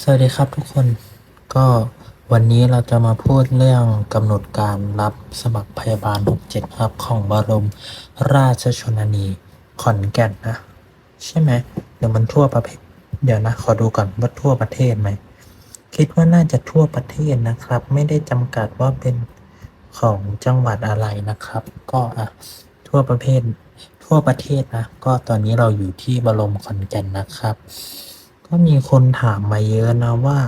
สวัสดีครับทุกคนก็วันนี้เราจะมาพูดเรื่องกำหนดการรับสมัครพยาบาล 67 ครับ ของบรมราชชนนีขอนแก่นนะ ใช่ไหมเดี๋ยวมันทั่วประเทศเดี๋ยวนะ ขอดูก่อนว่าทั่วประเทศไหม คิดว่าน่าจะทั่วประเทศนะครับ ไม่ได้จำกัดว่าเป็นของจังหวัดอะไรนะครับ ก็อะทั่วประเทศทั่วประเทศนะ ก็ตอนนี้เราอยู่ที่บรมขอนแก่นนะครับ ก็มีคนถามมาเยอะนะว่า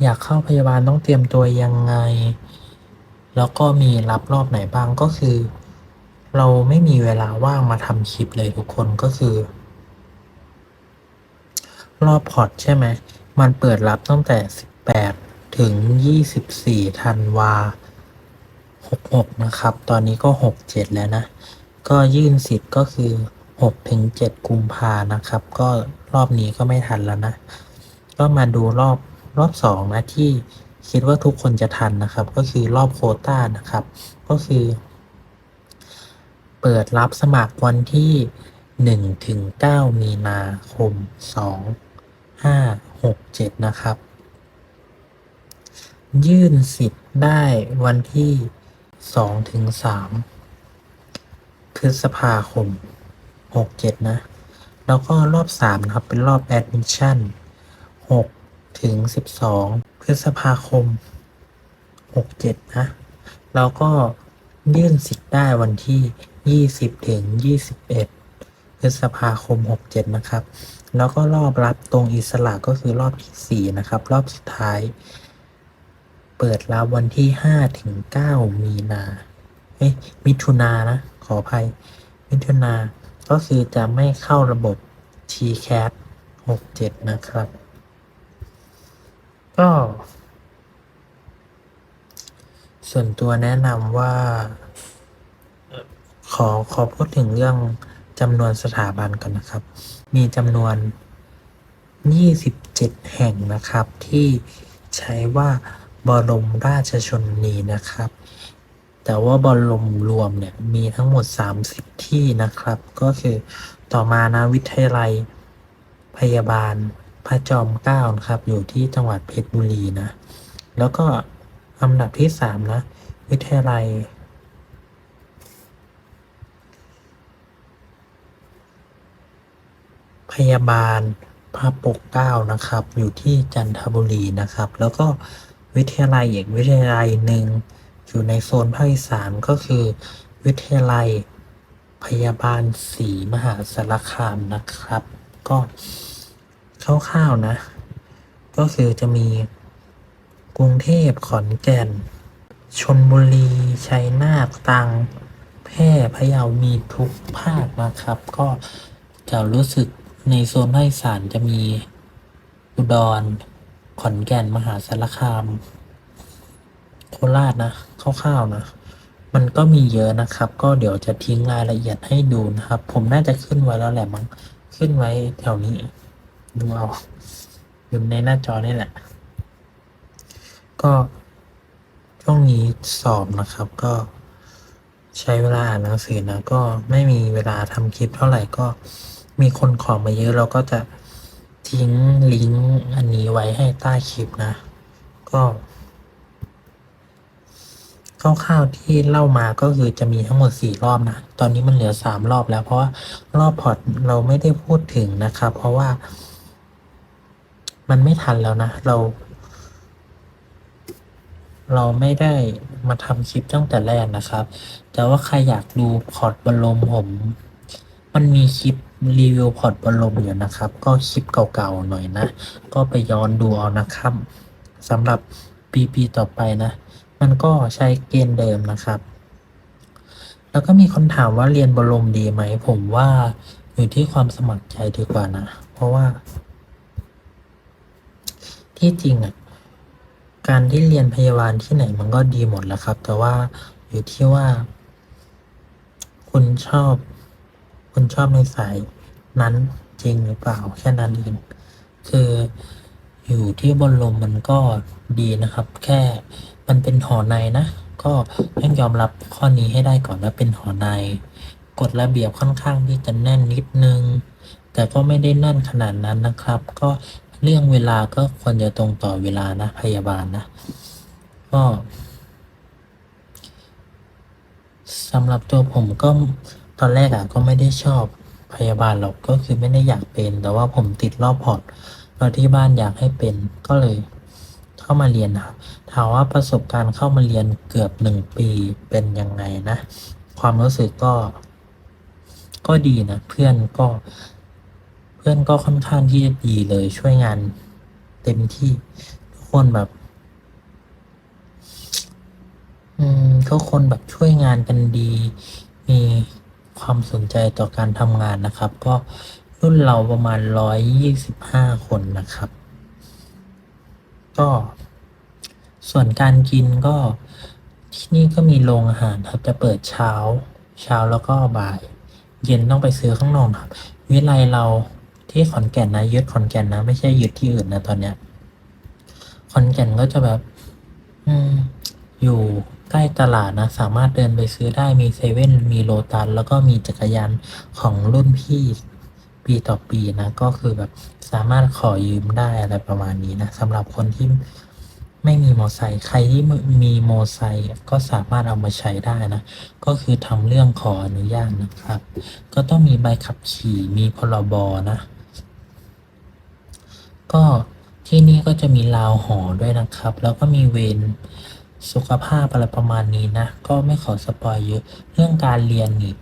อยากเข้าพยาบาลต้องเตรียมตัวยังไง แล้วก็มีรับรอบไหนบ้างก็คือ เราไม่มีเวลาว่างมาทำคลิปเลยทุกคนก็คือ รอบพอร์ตใช่ไหม มันเปิดรับตั้งแต่ 18 ถึง 24ธันวา66 นะครับ ตอนนี้ก็ 67 แล้วนะ ก็ยื่นสิทธิ์ก็คือ 6 ถึง 7 กุมภานะครับ ก็รอบนี้ก็ไม่ทันแล้วนะ ก็มาดูรอบรอบสองนะ ที่คิดว่าทุกคนจะทันนะครับ ก็คือรอบโคต้านะครับ ก็คือ เปิดรับสมัครวันที่ 1 ถึง 9 มีนาคม 2 5 6 7 นะครับ ยื่นสิทธิ์ได้วันที่ 2 ถึง 3 พฤษภาคม 67นะ แล้วก็รอบ3นะครับ เป็นรอบแอดมิชชั่น6ถึง12พฤษภาคม67นะ แล้วก็ยื่นสิทธิ์ได้วันที่20ถึง21พฤษภาคม 67 นะครับ แล้วก็รอบรับตรงอิสระก็คือรอบที่ 4 นะครับ รอบสุดท้าย เปิดรับวันที่ 5 ถึง 9 มีนา เอ้ยมิถุนานะ ขออภัย มิถุนา ก็คือจะไม่เข้าระบบ TCAT 67 นะครับ ก็ ส่วนตัวแนะนำว่า ขอขอพูดถึงเรื่องจำนวนสถาบันก่อนนะครับ มีจำนวน 27 แห่งนะครับที่ใช้ว่าบรมราชชนนีนะครับ แต่ว่าบรมรวมเนี่ยมีทั้งหมด 30 ที่นะครับ ก็คือต่อมานะวิทยาลัยพยาบาลพระจอมเกล้านะครับ อยู่ที่จังหวัดเพชรบุรีนะ แล้วก็อันดับที่3นะวิทยาลัย พยาบาลพระปกเกล้านะครับ อยู่ที่จันทบุรีนะครับ แล้วก็วิทยาลัยอีกวิทยาลัยหนึ่ง อยู่ในโซนภาคอีสานก็คือ วิทยาลัยพยาบาลศรีมหาสารคามนะครับ ก็คร่าวๆนะ ก็คือจะมีกรุงเทพขอนแก่นชนบุรีชัยนาทตรังแพร่พะเยามีทุกภาคนะครับ ก็จะรู้สึกในโซนภาคอีสานจะมีอุดรขอนแก่นมหาสารคาม โคราชนะคร่าวๆนะ มันก็มีเยอะนะครับ ก็เดี๋ยวจะทิ้งรายละเอียดให้ดูนะครับ ผมน่าจะขึ้นไว้แล้วแหละมั้งขึ้นไว้แถวนี้ ดูเอาอยู่ในหน้าจอนี่แหละ ก็ช่วงนี้สอบนะครับก็ใช้เวลาอ่านหนังสือนะก็ไม่มีเวลาทำคลิปเท่าไหร่ก็มีคนขอมาเยอะเราก็จะทิ้งลิงก์อันนี้ไว้ให้ใต้คลิปนะ ก็ คร่าวๆที่เล่ามาก็คือจะมีทั้งหมดสี่รอบนะ ตอนนี้มันเหลือสามรอบแล้ว เพราะว่ารอบพอร์ตเราไม่ได้พูดถึงนะครับ เพราะว่า มันไม่ทันแล้วนะ เรา เราไม่ได้มาทำคลิปตั้งแต่แรกนะครับ แต่ว่าใครอยากดูพอร์ตบอลลมผม มันมีคลิปรีวิวพอร์ตบอลลมอยู่นะครับ ก็คลิปเก่าๆหน่อยนะ ก็ไปย้อนดูเอานะครับสำหรับปีปีต่อไปนะ มันก็ใช้เกณฑ์เดิมนะครับ แล้วก็มีคนถามว่าเรียนบอลลมดีไหม ผมว่าอยู่ที่ความสมัครใจดีกว่านะ เพราะว่า ที่จริงอะ การที่เรียนพยาบาลที่ไหนมันก็ดีหมดแหล้วครับ แต่ว่าอยู่ที่ว่า คุณชอบ คุณชอบในสายนั้นจริงหรือเปล่าแค่นั้นเองคืออยู่ที่บนลมมันก็ดีนะครับ แค่ มันเป็นหอในนะ ก็ต้องยอมรับข้อนี้ให้ได้ก่อนว่าเป็นหอในกฎระเบียบค่อนข้างที่จะแน่นนิดนึง แต่ก็ไม่ได้แน่นขนาดนั้นนะครับ ก็เรื่องเวลาก็ควรจะตรงต่อเวลานะพยาบาลนะ ก็สำหรับตัวผมก็ตอนแรกอะก็ไม่ได้ชอบพยาบาลหรอกก็คือไม่ได้อยากเป็น แต่ว่าผมติดรอบพอร์ตแล้วที่บ้านอยากให้เป็นก็เลย เข้ามาเรียนนะครับถามว่าประสบการณ์เข้ามาเรียนเกือบหนึ่งปีเป็นยังไงนะ ความรู้สึกก็ ก็ดีนะเพื่อนก็ เพื่อนก็ค่อนข้างที่จะดีเลยช่วยงานเต็มที่ทุกคนแบบ อืมทุกคนแบบช่วยงานกันดี มีความสนใจต่อการทำงานนะครับ ก็รุ่นเราประมาณร้อยยี่สิบห้าคนนะครับ ก็ ส่วนการกินก็ที่นี่ก็มีโรงอาหารครับจะเปิดเช้า เช้าแล้วก็บ่าย เย็นต้องไปซื้อข้างนอกครับ วิไลเราที่ขอนแก่นนะยึดขอนแก่นนะ ไม่ใช่ยึดที่อื่นนะตอนเนี้ยขอนแก่นก็จะแบบ อืม อยู่ใกล้ตลาดนะ สามารถเดินไปซื้อได้มีเซเว่นมีโลตัสแล้วก็มีจักรยานของรุ่นพี่ ปีต่อปีนะ ก็คือแบบสามารถขอยืมได้อะไรประมาณนี้นะสำหรับคนที่ไม่มีมอไซค์ใครที่มีมอไซค์ก็สามารถเอามาใช้ได้นะ ก็คือทำเรื่องขออนุญาตนะครับ ก็ต้องมีใบขับขี่มีพรบนะ ก็ที่นี่ก็จะมีราวหอด้วยนะครับ แล้วก็มีเวรสุขภาพอะไรประมาณนี้นะ ก็ไม่ขอสปอยเยอะ เรื่องการเรียนนี่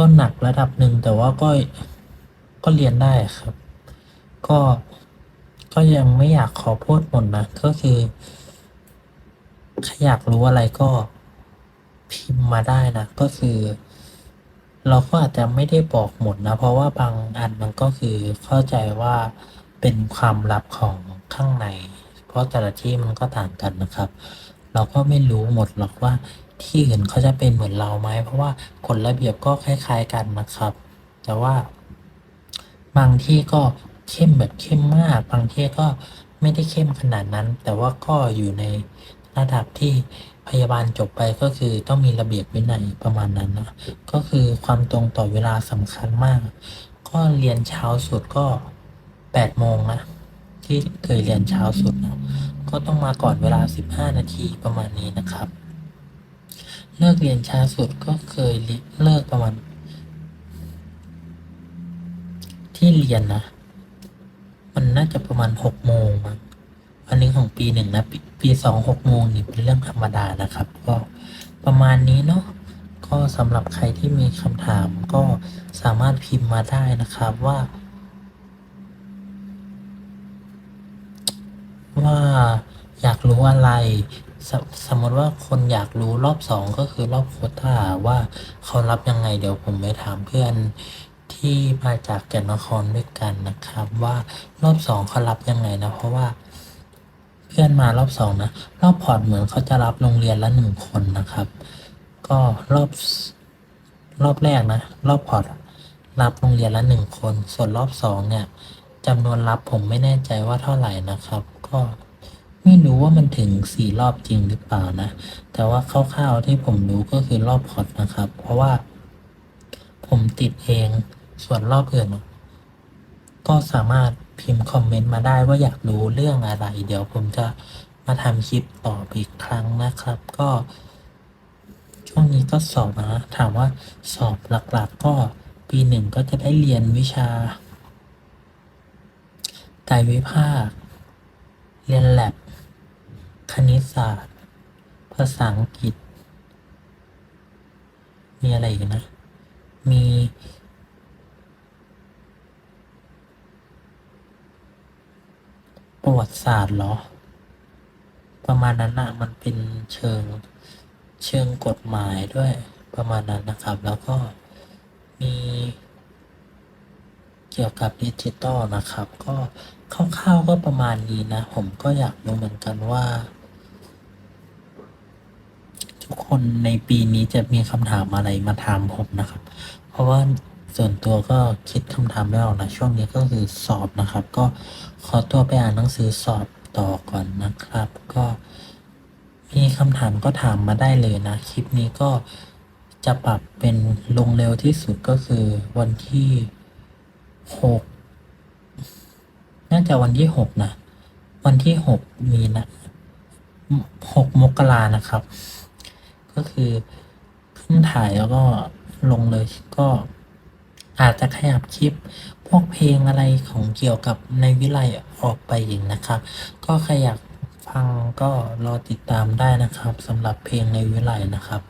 ก็หนักระดับหนึ่งแต่ว่าก็ก็เรียนได้ครับ ก็ก็ยังไม่อยากขอพูดหมดนะก็คือใครอยากรู้อะไรก็พิมพ์มาได้นะ ก็คือ เราก็อาจจะไม่ได้บอกหมดนะ เพราะว่าบางอันมันก็คือเข้าใจว่าเป็นความลับของข้างใน เพราะแต่ละที่มันก็ต่างกันนะครับ เราก็ไม่รู้หมดหรอกว่า ที่อื่นเขาจะเป็นเหมือนเราไหมเพราะว่ากฎระเบียบก็คล้าย ๆกันนะครับ แต่ว่า บางที่ก็เข้มแบบเข้มมาก บางที่ก็ไม่ได้เข้มขนาดนั้น แต่ว่าก็อยู่ในระดับที่พยาบาลจบไปก็คือต้องมีระเบียบวินัยประมาณนั้นนะก็คือความตรงต่อเวลาสำคัญมาก ก็เรียนเช้าสุดก็แปดโมงนะที่เคยเรียนเช้าสุดนะก็ต้องมาก่อนเวลาสิบห้านาทีประมาณนี้นะครับ เลิกเรียนช้าสุดก็เคยเลิกประมาณที่เรียนนะ มันน่าจะประมาณหกโมงมั้งอันนี้ของปีหนึ่งนะ ปีสองหกโมงนี่เป็นเรื่องธรรมดานะครับ ก็ประมาณนี้เนาะก็สำหรับใครที่มีคำถามก็สามารถพิมพ์มาได้นะครับว่า ว่าอยากรู้อะไรสสมมติว่าคนอยากรู้รอบสองก็คือรอบโคต้าว่าเขารับยังไงเดี๋ยวผมไปถามเพื่อนที่มาจากแก่นนครด้วยกันนะครับ ว่ารอบสองเขารับยังไงนะเพราะว่าเพื่อนมารอบสองนะรอบพอร์ตเหมือนเขาจะรับโรงเรียนละหนึ่งคนนะครับ ก็รอบรอบแรกนะ รอบพอร์ตรับโรงเรียนละหนึ่งคน ส่วนรอบสองเนี่ยจำนวนรับผมไม่แน่ใจว่าเท่าไหร่นะครับ ก็ไม่รู้ว่ามันถึงสี่รอบจริงหรือเปล่านะ แต่ว่าคร่าวๆที่ผมรู้ก็คือรอบพอร์ตนะครับ เพราะว่า ผมติดเองส่วนรอบอื่นก็สามารถพิมพ์คอมเมนต์มาได้ว่าอยากรู้เรื่องอะไร เดี๋ยวผมจะมาทำคลิปต่ออีกครั้งนะครับ ก็ ช่วงนี้ก็สอบนะถามว่าสอบหลักๆ ก็ปีหนึ่งก็จะได้เรียนวิชากายวิภาค เรียนแลบคณิตศาสตร์ ภาษาอังกฤษ มีอะไรอีกนะ มี ประวัติศาสตร์เหรอ ประมาณนั้นอะมันเป็นเชิงเชิงกฎหมายด้วยประมาณนั้นนะครับ แล้วก็มีเกี่ยวกับดิจิตอลนะครับ ก็ คร่าวๆก็ประมาณนี้นะ ผมก็อยากรู้เหมือนกันว่า ทุกคนในปีนี้จะมีคำถามอะไรมาถามผมนะครับ เพราะว่าส่วนตัวก็คิดคำถามไม่ออกนะช่วงนี้ก็คือสอบนะครับ ก็ขอตัวไปอ่านหนังสือสอบต่อก่อนนะครับ ก็มีคำถามก็ถามมาได้เลยนะ คลิปนี้ก็จะปรับเป็นลงเร็วที่สุดก็คือวันที่หก น่าจะวันที่หกนะ วันที่หกมีนะหกมกรานะครับ ก็คือเพิ่งถ่ายแล้วก็ลงเลยก็อาจจะขยับคลิปพวกเพลงอะไรของเกี่ยวกับในวิไลออกไปอีกนะครับ ก็ใครอยากฟังก็รอติดตามได้นะครับสำหรับเพลงในวิไลนะครับ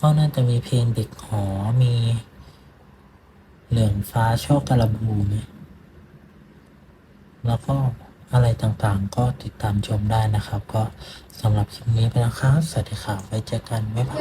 ก็น่าจะมีเพลงเด็กหอมี เหลืองฟ้าโชคกระบูไหม แล้วก็อะไรต่างๆ ก็ติดตามชมได้นะครับ ก็สำหรับคลิปนี้ไปแล้วครับสวัสดีครับไว้เจอกันไม่ยบา